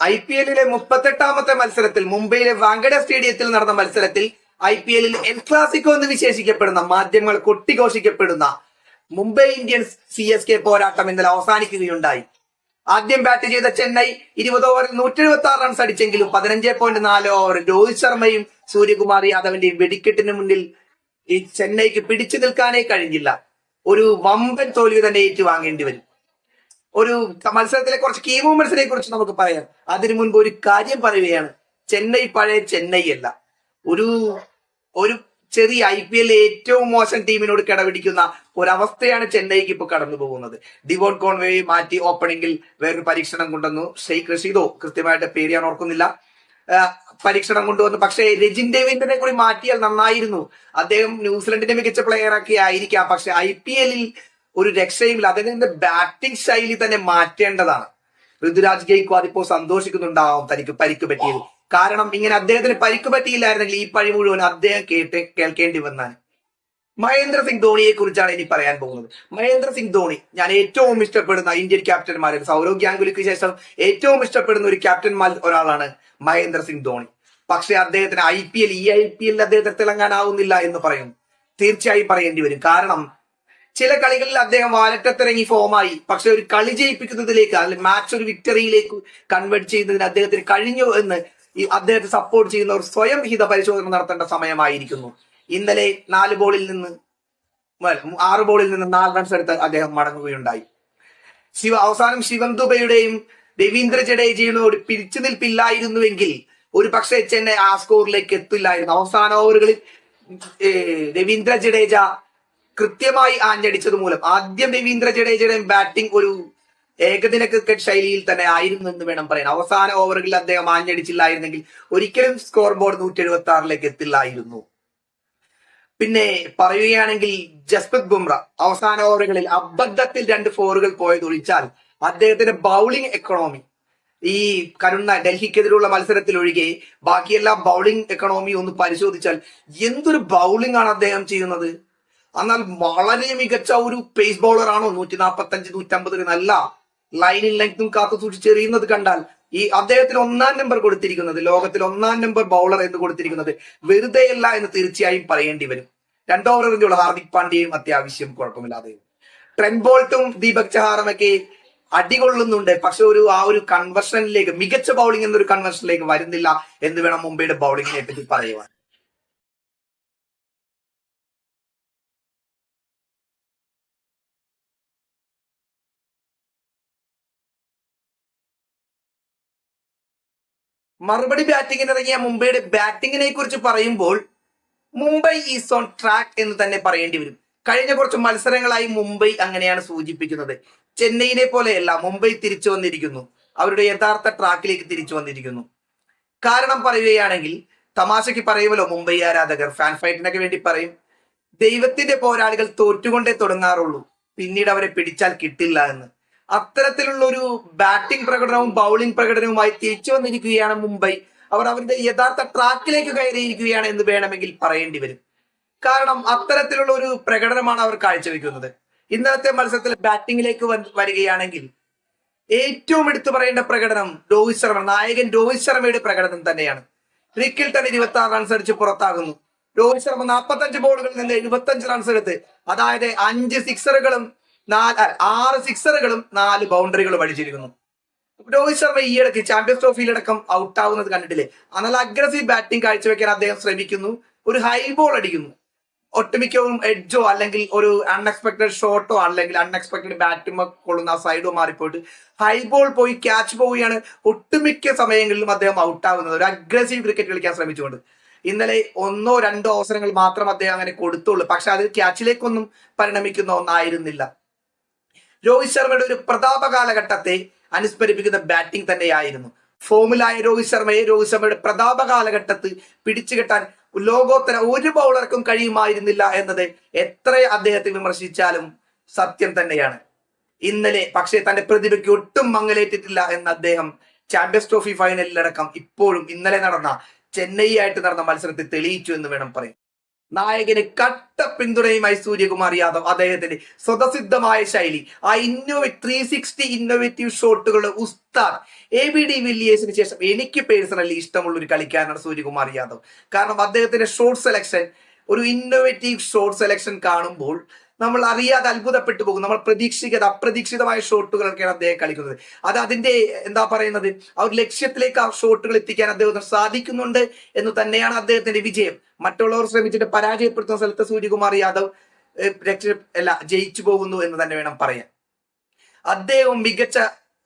I P എല്ലിലെ മുപ്പത്തെട്ടാമത്തെ മത്സരത്തിൽ മുംബൈയിലെ വാങ്കഡ സ്റ്റേഡിയത്തിൽ നടന്ന മത്സരത്തിൽ ഐ പി എല്ലിൽ എൽ ക്ലാസിക്കോ എന്ന് വിശേഷിക്കപ്പെടുന്ന മാധ്യമങ്ങൾ കൊട്ടിഘോഷിക്കപ്പെടുന്ന Mumbai Indians C S K പോരാട്ടം ഇന്നലെ അവസാനിക്കുകയുണ്ടായി. ആദ്യം ബാറ്റ് ചെയ്ത ചെന്നൈ ഇരുപത് ഓവറിൽ നൂറ്റി എഴുപത്തി ആറ് റൺസ് അടിച്ചെങ്കിലും പതിനഞ്ച് പോയിന്റ് നാല് ഓവർ രോഹിത് ശർമ്മയും സൂര്യകുമാർ യാദവിന്റെയും വെടിക്കെട്ടിന് മുന്നിൽ ഈ ചെന്നൈക്ക് പിടിച്ചു നിൽക്കാനേ കഴിഞ്ഞില്ല. ഒരു വമ്പൻ തോൽവി തന്നെ ഏറ്റുവാങ്ങേണ്ടി വരും. ഒരു മത്സരത്തിലെ കുറച്ച് കീ മൂവ്മെന്റ്സിനെ കുറിച്ച് നമുക്ക് പറയാം. അതിനു മുൻപ് ഒരു കാര്യം പറയുകയാണ്. ചെന്നൈ പഴയ ചെന്നൈ അല്ല. ഒരു ഒരു ചെറിയ ഐ പി എല്ലിൽ ഏറ്റവും മോശം ടീമിനോട് കിടപിടിക്കുന്ന ഒരവസ്ഥയാണ് ചെന്നൈക്ക് ഇപ്പൊ കടന്നു പോകുന്നത്. ഡിവോൺ കോൺവേയെ മാറ്റി ഓപ്പണിംഗിൽ വേറൊരു പരീക്ഷണം കൊണ്ടുവന്നു. ഷെയ്ഖ് റഷീദോ കൃത്യമായിട്ട് പേര് ഞാൻ ഓർക്കുന്നില്ല പരീക്ഷണം കൊണ്ടുവന്നു. പക്ഷേ രജിൻ ഡേവിഡിനെ കൂടി മാറ്റിയാൽ നന്നായിരുന്നു. അദ്ദേഹം ന്യൂസിലൻഡിന്റെ മികച്ച പ്ലെയർ ഒക്കെ ആയിരിക്കാം പക്ഷെ ഐ പി എല്ലിൽ ഒരു രക്ഷയുമില്ല. അദ്ദേഹത്തിന്റെ ബാറ്റിംഗ് ശൈലി തന്നെ മാറ്റേണ്ടതാണ്. ഋതുരാജ് ഗെയ്ക്വാദ് ഇപ്പോൾ സന്തോഷിക്കുന്നുണ്ടാവും തനിക്ക് പരിക്ക് പറ്റിയത്. കാരണം ഇങ്ങനെ അദ്ദേഹത്തിന് പരിക്ക് പറ്റിയില്ലായിരുന്നെങ്കിൽ ഈ പഴി മുഴുവൻ അദ്ദേഹം കേട്ട് കേൾക്കേണ്ടി വന്നാൽ. മഹേന്ദ്ര സിംഗ് ധോണിയെ കുറിച്ചാണ് ഇനി പറയാൻ പോകുന്നത്. മഹേന്ദ്ര സിംഗ് ധോണി ഞാൻ ഏറ്റവും ഇഷ്ടപ്പെടുന്ന ഇന്ത്യൻ ക്യാപ്റ്റന്മാരിൽ സൗരവ് ഗാംഗുലിക്ക് ശേഷം ഏറ്റവും ഇഷ്ടപ്പെടുന്ന ഒരു ക്യാപ്റ്റന്മാരിൽ ഒരാളാണ് മഹേന്ദ്ര സിംഗ് ധോണി. പക്ഷെ അദ്ദേഹത്തിന് ഐ പി എൽ ഈ ഐ പി എല്ലിൽ അദ്ദേഹത്തെ തിളങ്ങാനാവുന്നില്ല എന്ന് പറയുന്നു. തീർച്ചയായും പറയേണ്ടി വരും. കാരണം ചില കളികളിൽ അദ്ദേഹം വാലറ്റത്തിറങ്ങി ഫോമായി പക്ഷെ ഒരു കളി ജയിപ്പിക്കുന്നതിലേക്ക് അല്ലെങ്കിൽ മാച്ച് ഒരു വിക്ടറിയിലേക്ക് കൺവേർട്ട് ചെയ്യുന്നതിന് അദ്ദേഹത്തിന് കഴിഞ്ഞു എന്ന് ഈ അദ്ദേഹത്തെ സപ്പോർട്ട് ചെയ്യുന്നവർ സ്വയം ഹിത പരിശോധന നടത്തേണ്ട സമയമായിരിക്കുന്നു. ഇന്നലെ നാല് ബോളിൽ നിന്ന് ആറ് ബോളിൽ നിന്ന് നാല് റൺസ് എടുത്ത് അദ്ദേഹം മടങ്ങുകയുണ്ടായി. ശിവ അവസാനം ശിവം ദുബയുടെയും രവീന്ദ്ര ജഡേജയോട് പിരിച്ചു നിൽപ്പില്ലായിരുന്നുവെങ്കിൽ ഒരു പക്ഷേ ചെന്നൈ ആ സ്കോറിലേക്ക് എത്തില്ലായിരുന്നു. അവസാന ഓവറുകളിൽ രവീന്ദ്ര ജഡേജ കൃത്യമായി ആഞ്ഞടിച്ചത് മൂലം. ആദ്യം രവീന്ദ്ര ജഡേജയുടെ ബാറ്റിംഗ് ഒരു ഏകദിന ക്രിക്കറ്റ് ശൈലിയിൽ തന്നെ ആയിരുന്നു എന്ന് വേണം പറയാൻ. അവസാന ഓവറുകളിൽ അദ്ദേഹം ആഞ്ഞടിച്ചില്ലായിരുന്നെങ്കിൽ ഒരിക്കലും സ്കോർ ബോർഡ് നൂറ്റി എഴുപത്തി ആറിലേക്ക് എത്തില്ലായിരുന്നു. പിന്നെ പറയുകയാണെങ്കിൽ ജസ്പ്രീത് ബുംറ. അവസാന ഓവറുകളിൽ അബദ്ധത്തിൽ രണ്ട് ഫോറുകൾ പോയത് ഒഴിച്ചാൽ അദ്ദേഹത്തിന്റെ ബൗളിംഗ് എക്കണോമി ഈ കരുണ ഡൽഹിക്കെതിരെയുള്ള മത്സരത്തിൽ ഒഴികെ ബാക്കിയെല്ലാം ബൗളിംഗ് എക്കണോമി ഒന്ന് പരിശോധിച്ചാൽ എന്തൊരു ബൗളിംഗ് ആണ് അദ്ദേഹം ചെയ്യുന്നത്? എന്നാൽ വളരെ മികച്ച ഒരു പേസ് ബോളർ ആണോ? നൂറ്റി നാൽപ്പത്തി അഞ്ച് നൂറ്റമ്പതിന് നല്ല ലൈനിൽ ലെങ്തും കാത്തു സൂക്ഷിച്ചെറിയുന്നത് കണ്ടാൽ ഈ അദ്ദേഹത്തിന് ഒന്നാം നമ്പർ കൊടുത്തിരിക്കുന്നത് ലോകത്തിൽ ഒന്നാം നമ്പർ ബൗളർ എന്ന് കൊടുത്തിരിക്കുന്നത് വെറുതെയല്ല എന്ന് തീർച്ചയായും പറയേണ്ടി വരും. രണ്ട് ഓവർ ഹാർദിക് പാണ്ഡ്യയും അത്യാവശ്യം കുഴപ്പമില്ലാതെ. ട്രെൻ ബോൾട്ടും ദീപക് ചഹാറും ഒക്കെ അടികൊള്ളുന്നുണ്ട്. പക്ഷെ ഒരു ആ ഒരു കൺവെർഷനിലേക്ക് മികച്ച ബൗളിംഗ് എന്നൊരു കൺവെർഷനിലേക്ക് വരുന്നില്ല എന്ന് വേണം മുംബൈയുടെ ബൗളിങ്ങിനെ പറ്റി പറയുവാൻ. മറുപടി ബാറ്റിംഗിന് ഇറങ്ങിയ മുംബൈയുടെ ബാറ്റിംഗിനെ കുറിച്ച് പറയുമ്പോൾ മുംബൈ ഈസ് ഓൺ ട്രാക്ക് എന്ന് തന്നെ പറയേണ്ടി വരും. കഴിഞ്ഞ കുറച്ച് മത്സരങ്ങളായി മുംബൈ അങ്ങനെയാണ് സൂചിപ്പിക്കുന്നത്. ചെന്നൈയിനെ പോലെയല്ല മുംബൈ തിരിച്ചു വന്നിരിക്കുന്നു. അവരുടെ യഥാർത്ഥ ട്രാക്കിലേക്ക് തിരിച്ചു വന്നിരിക്കുന്നു. കാരണം പറയുകയാണെങ്കിൽ തമാശയ്ക്ക് പറയുമല്ലോ മുംബൈ ആരാധകർ ഫാൻ ഫൈറ്റിനൊക്കെ വേണ്ടി പറയും. ദൈവത്തിന്റെ പോരാളികൾ തോറ്റുകൊണ്ടേ തുടങ്ങാറുള്ളൂ. പിന്നീട് അവരെ പിടിച്ചാൽ കിട്ടില്ല എന്ന്. അത്തരത്തിലുള്ള ഒരു ബാറ്റിംഗ് പ്രകടനവും ബൗളിംഗ് പ്രകടനവുമായി തിരിച്ചു വന്നിരിക്കുകയാണ് മുംബൈ. അവർ അവരുടെ യഥാർത്ഥ ട്രാക്കിലേക്ക് കയറിയിരിക്കുകയാണ് എന്ന് വേണമെങ്കിൽ പറയേണ്ടി വരും. കാരണം അത്തരത്തിലുള്ള ഒരു പ്രകടനമാണ് അവർ കാഴ്ചവെക്കുന്നത്. ഇന്നത്തെ മത്സരത്തിൽ ബാറ്റിംഗിലേക്ക് വരികയാണെങ്കിൽ ഏറ്റവും എടുത്തു പറയേണ്ട പ്രകടനം രോഹിത് ശർമ്മ നായകൻ രോഹിത് ശർമ്മയുടെ പ്രകടനം തന്നെയാണ്. റിക്കിൽ തന്നെ ഇരുപത്തി ആറ് റൺസ് അടിച്ച് പുറത്താകുന്നു. രോഹിത് ശർമ്മ നാൽപ്പത്തഞ്ച് ബോളുകളിൽ നിന്ന് എഴുപത്തഞ്ച് റൺസ് എടുത്ത് അതായത് അഞ്ച് സിക്സറുകളും നാല് ആറ് സിക്സറുകളും നാല് ബൗണ്ടറികളും അടിച്ചിരിക്കുന്നു. രോഹിത് ശർമ്മ ഈയിടയ്ക്ക് ചാമ്പ്യൻസ് ട്രോഫിയിലടക്കം ഔട്ട് ആവുന്നത് കണ്ടിട്ടില്ലേ? എന്നാൽ അഗ്രസീവ് ബാറ്റിംഗ് കാഴ്ചവെക്കാൻ അദ്ദേഹം ശ്രമിക്കുന്നു. ഒരു ഹൈ ബോൾ അടിക്കുന്നു. ഒട്ടുമിക്കവും എഡ്ജോ അല്ലെങ്കിൽ ഒരു അൺഎക്സ്പെക്ടഡ് ഷോട്ടോ അല്ലെങ്കിൽ അൺഎക്സ്പെക്ടഡ് ബാറ്റും കൊള്ളുന്ന സൈഡോ മാറിപ്പോയിട്ട് ഹൈ ബോൾ പോയി ക്യാച്ച് പോവുകയാണ്. ഒട്ടുമിക്ക സമയങ്ങളിലും അദ്ദേഹം ഔട്ട് ആവുന്നത്. ഒരു അഗ്രസീവ് ക്രിക്കറ്റ് കളിക്കാൻ ശ്രമിച്ചുകൊണ്ട്. ഇന്നലെ ഒന്നോ രണ്ടോ അവസരങ്ങൾ മാത്രം അദ്ദേഹം അങ്ങനെ കൊടുത്തുള്ളൂ. പക്ഷെ അത് ക്യാച്ചിലേക്കൊന്നും പരിണമിക്കുന്ന ഒന്നായിരുന്നില്ല. രോഹിത് ശർമ്മയുടെ ഒരു പ്രതാപ കാലഘട്ടത്തെ അനുസ്മരിപ്പിക്കുന്ന ബാറ്റിംഗ് തന്നെയായിരുന്നു. ഫോമിലായ രോഹിത് ശർമ്മയെ രോഹിത് ശർമ്മയുടെ പ്രതാപ കാലഘട്ടത്ത് പിടിച്ചുകെട്ടാൻ ലോകോത്തര ഒരു ബൗളർക്കും കഴിയുമായിരുന്നില്ല എന്നത് എത്ര അദ്ദേഹത്തെ വിമർശിച്ചാലും സത്യം തന്നെയാണ്. ഇന്നലെ പക്ഷേ തന്റെ പ്രതിഭയ്ക്ക് ഒട്ടും മങ്ങലേറ്റിട്ടില്ല എന്ന് അദ്ദേഹം ചാമ്പ്യൻസ് ട്രോഫി ഫൈനലിലടക്കം ഇപ്പോഴും ഇന്നലെ നടന്ന ചെന്നൈ ആയിട്ട് നടന്ന മത്സരത്തിൽ തെളിയിച്ചു എന്ന് വേണം പറയാൻ. നായകന് കട്ട പിന്തുണയുമായി സൂര്യകുമാർ യാദവ് അദ്ദേഹത്തിന്റെ സ്വതസിദ്ധമായ ശൈലി ആ ഇന്നോവേറ്റ് ത്രീ സിക്സ്റ്റി ഇന്നോവേറ്റീവ് ഷോട്ടുകളുടെ ഉസ്താദ് എ ബി ഡി വില്ലിയേഴ്സിന് ശേഷം എനിക്ക് പേഴ്സണലി ഇഷ്ടമുള്ള ഒരു കളിക്കാരനാണ് സൂര്യകുമാർ യാദവ്. കാരണം അദ്ദേഹത്തിന്റെ ഷോട്ട് സെലക്ഷൻ ഒരു ഇന്നോവേറ്റീവ് ഷോട്ട് സെലക്ഷൻ കാണുമ്പോൾ നമ്മൾ അറിയാതെ അത്ഭുതപ്പെട്ടു പോകും. നമ്മൾ പ്രതീക്ഷിക്കാതെ അപ്രതീക്ഷിതമായ ഷോട്ടുകളൊക്കെയാണ് അദ്ദേഹം കളിക്കുന്നത്. അത് അതിന്റെ എന്താ പറയുന്നത്? ആ ഒരു ലക്ഷ്യത്തിലേക്ക് ആ ഷോട്ടുകൾ എത്തിക്കാൻ അദ്ദേഹത്തിന് സാധിക്കുന്നുണ്ട് എന്ന് തന്നെയാണ് അദ്ദേഹത്തിന്റെ വിജയം. മറ്റുള്ളവർ ശ്രമിച്ചിട്ട് പരാജയപ്പെടുത്തുന്ന സ്ഥലത്ത് സൂര്യകുമാർ യാദവ് രക്ഷ അല്ല ജയിച്ചു പോകുന്നു എന്ന് തന്നെ വേണം പറയാൻ. അദ്ദേഹം മികച്ച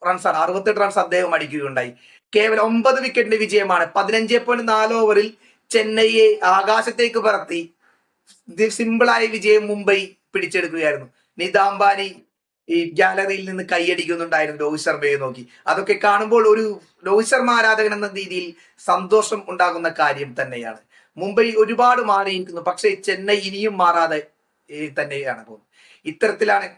റൺസാണ് അറുപത്തെട്ട് റൺസ് അദ്ദേഹം അടിക്കുകയുണ്ടായി. കേവലം ഒമ്പത് വിക്കറ്റിന്റെ വിജയമാണ്. പതിനഞ്ച് പോയിന്റ് നാല് ഓവറിൽ ചെന്നൈയെ ആകാശത്തേക്ക് പറത്തി. സിമ്പിളായ വിജയം. മുംബൈ പിടിച്ചെടുക്കുകയായിരുന്നു. നിതാംബാനി ഈ ഗാലറിയിൽ നിന്ന് കൈയടിക്കുന്നുണ്ടായിരുന്നു രോഹിത് ശർമ്മയെ നോക്കി. അതൊക്കെ കാണുമ്പോൾ ഒരു രോഹിത് ശർമ്മ ആരാധകൻ എന്ന രീതിയിൽ സന്തോഷം ഉണ്ടാകുന്ന കാര്യം തന്നെയാണ്. മുംബൈ ഒരുപാട് മാറിയിരിക്കുന്നു. പക്ഷേ ചെന്നൈ ഇനിയും മാറാതെ തന്നെയാണ് പോകുന്നത്. ഇത്തരത്തിലാണ്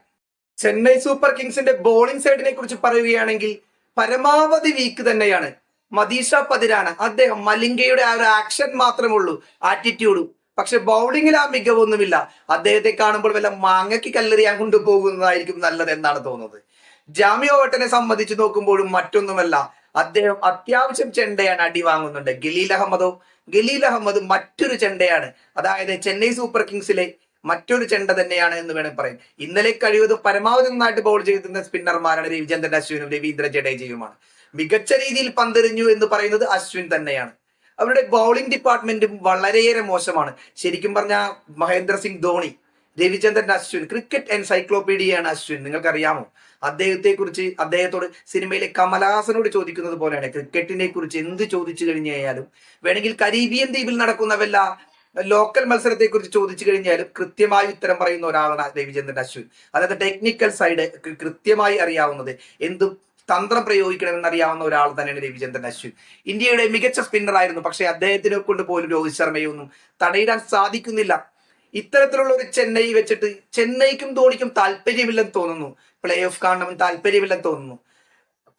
ചെന്നൈ സൂപ്പർ കിങ്സിന്റെ ബോളിംഗ് സൈഡിനെ കുറിച്ച് പറയുകയാണെങ്കിൽ പരമാവധി വീക്ക് തന്നെയാണ്. മദീഷ പതിരാണ് അദ്ദേഹം മലിംഗയുടെ ആ ഒരു ആക്ഷൻ മാത്രമേ ഉള്ളൂ. ആറ്റിറ്റ്യൂഡും പക്ഷെ ബൗളിങ്ങിൽ ആ മികവൊന്നുമില്ല. അദ്ദേഹത്തെ കാണുമ്പോൾ വല്ല മാങ്ങയ്ക്ക് കല്ലെറിയാൻ കൊണ്ടുപോകുന്നതായിരിക്കും നല്ലത് എന്നാണ് തോന്നുന്നത്. ജാമ്യ ഓട്ടനെ സംബന്ധിച്ച് നോക്കുമ്പോഴും മറ്റൊന്നുമല്ല. അദ്ദേഹം അത്യാവശ്യം ചെണ്ടയാണ് അടി വാങ്ങുന്നുണ്ട്. ഗലീൽ അഹമ്മദോ ഗലീൽ അഹമ്മദ് മറ്റൊരു ചെണ്ടയാണ്. അതായത് ചെന്നൈ സൂപ്പർ കിങ്സിലെ മറ്റൊരു ചെണ്ട തന്നെയാണ് എന്ന് വേണം പറയാൻ. ഇന്നലെ കഴിവതും പരമാവധി നന്നായിട്ട് ബോൾ ചെയ്തിരുന്ന സ്പിന്നർമാരാണ് രവിചന്ദ്രൻ അശ്വിനും രവീന്ദ്ര ജഡേജയുമാണ്. മികച്ച രീതിയിൽ പന്തെറിഞ്ഞു എന്ന് പറയുന്നത് അശ്വിൻ തന്നെയാണ്. അവരുടെ ബൗളിംഗ് ഡിപ്പാർട്ട്മെന്റും വളരെയേറെ മോശമാണ്. ശരിക്കും പറഞ്ഞ മഹേന്ദ്ര സിംഗ് ധോണി രവിചന്ദ്രൻ അശ്വിൻ ക്രിക്കറ്റ് എൻസൈക്ലോപീഡിയയാണ് അശ്വിൻ. നിങ്ങൾക്കറിയാമോ? അദ്ദേഹത്തെ കുറിച്ച് അദ്ദേഹത്തോട് സിനിമയിലെ കമലഹാസനോട് ചോദിക്കുന്നത് പോലെയാണ്. ക്രിക്കറ്റിനെ കുറിച്ച് എന്ത് ചോദിച്ചു കഴിഞ്ഞു കഴിഞ്ഞാലും വേണമെങ്കിൽ കരീബിയൻ ദ്വീപിൽ നടക്കുന്ന വല്ല ലോക്കൽ മത്സരത്തെ കുറിച്ച് ചോദിച്ചു കഴിഞ്ഞാലും കൃത്യമായി ഉത്തരം പറയുന്ന ഒരാളാണ് രവിചന്ദ്രൻ അശ്വിൻ. അതായത് ടെക്നിക്കൽ സൈഡ് കൃത്യമായി അറിയാവുന്നത്. എന്തും തന്ത്രം പ്രയോഗിക്കണമെന്ന് അറിയാവുന്ന ഒരാൾ തന്നെയാണ് രവിചന്ദ്രൻ അശ്വിൻ. ഇന്ത്യയുടെ മികച്ച സ്പിന്നർ ആയിരുന്നു. പക്ഷേ അദ്ദേഹത്തിനെ കൊണ്ട് പോലും രോഹിത് ശർമ്മയൊന്നും തടയിടാൻ സാധിക്കുന്നില്ല. ഇത്തരത്തിലുള്ള ഒരു ചെന്നൈ വെച്ചിട്ട് ചെന്നൈക്കും ധോണിക്കും താല്പര്യമില്ലെന്ന് തോന്നുന്നു. പ്ലേ ഓഫ് കാണണമെന്ന് താല്പര്യമില്ലെന്ന് തോന്നുന്നു.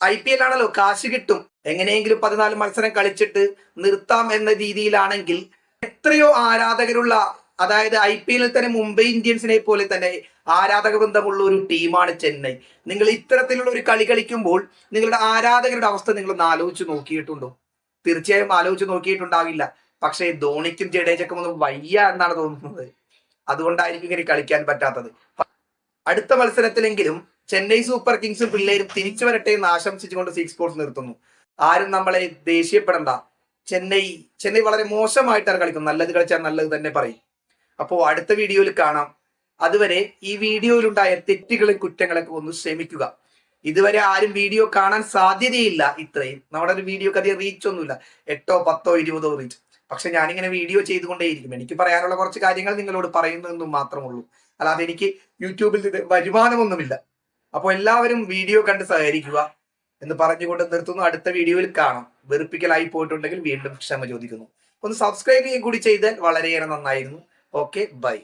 ഐ പി എൽ ആണല്ലോ കാശ് കിട്ടും. എങ്ങനെയെങ്കിലും പതിനാല് മത്സരം കളിച്ചിട്ട് നിർത്താം എന്ന രീതിയിലാണെങ്കിൽ എത്രയോ ആരാധകരുള്ള അതായത് ഐ പി എല്ലിൽ തന്നെ മുംബൈ ഇന്ത്യൻസിനെ പോലെ തന്നെ ആരാധക ബന്ധമുള്ള ഒരു ടീമാണ് ചെന്നൈ. നിങ്ങൾ ഇത്തരത്തിലുള്ള ഒരു കളി കളിക്കുമ്പോൾ നിങ്ങളുടെ ആരാധകരുടെ അവസ്ഥ നിങ്ങൾ ഒന്ന് ആലോചിച്ച് നോക്കിയിട്ടുണ്ടോ? തീർച്ചയായും ആലോചിച്ച് നോക്കിയിട്ടുണ്ടാവില്ല. പക്ഷേ ധോണിക്കും ജഡേജക്കും ഒന്നും വയ്യ എന്നാണ് തോന്നുന്നത്. അതുകൊണ്ടായിരിക്കും ഇങ്ങനെ കളിക്കാൻ പറ്റാത്തത്. അടുത്ത മത്സരത്തിലെങ്കിലും ചെന്നൈ സൂപ്പർ കിങ്സും പിള്ളേരും തിരിച്ചു വരട്ടെ എന്ന് ആശംസിച്ചുകൊണ്ട് സിക്സ് സ്പോർട്സ് നിർത്തുന്നു. ആരും നമ്മളെ ദേഷ്യപ്പെടണ്ട. ചെന്നൈ ചെന്നൈ വളരെ മോശമായിട്ടാണ് കളിക്കുന്നത്. നല്ലത് കളിച്ചാൽ നല്ലത് തന്നെ പറയും. അപ്പോൾ അടുത്ത വീഡിയോയിൽ കാണാം. അതുവരെ ഈ വീഡിയോയിലുണ്ടായ തെറ്റുകളും കുറ്റങ്ങളൊക്കെ ഒന്ന് ക്ഷമിക്കുക ഇതുവരെ ആരും വീഡിയോ കാണാൻ സാധ്യതയില്ല ഇത്രയും. നമ്മുടെ ഒരു വീഡിയോക്ക് അധികം റീച്ച് ഒന്നുമില്ല. എട്ടോ പത്തോ ഇരുപതോ റീച്ച് പക്ഷെ ഞാനിങ്ങനെ വീഡിയോ ചെയ്തുകൊണ്ടേയിരിക്കും. എനിക്ക് പറയാനുള്ള കുറച്ച് കാര്യങ്ങൾ നിങ്ങളോട് പറയുന്നതെന്നും മാത്രമുള്ളൂ. അല്ലാതെ എനിക്ക് യൂട്യൂബിൽ ഇത് വരുമാനമൊന്നുമില്ല. അപ്പോൾ എല്ലാവരും വീഡിയോ കണ്ട് സഹകരിക്കുക എന്ന് പറഞ്ഞുകൊണ്ട് നിർത്തുന്നു. അടുത്ത വീഡിയോയിൽ കാണാം. വെറുപ്പിക്കലായി പോയിട്ടുണ്ടെങ്കിൽ വീണ്ടും ക്ഷമ ചോദിക്കുന്നു. ഒന്ന് സബ്സ്ക്രൈബ് ചെയ്യുകയും കൂടി ചെയ്താൽ വളരെയേറെ നന്നായിരുന്നു. Okay bye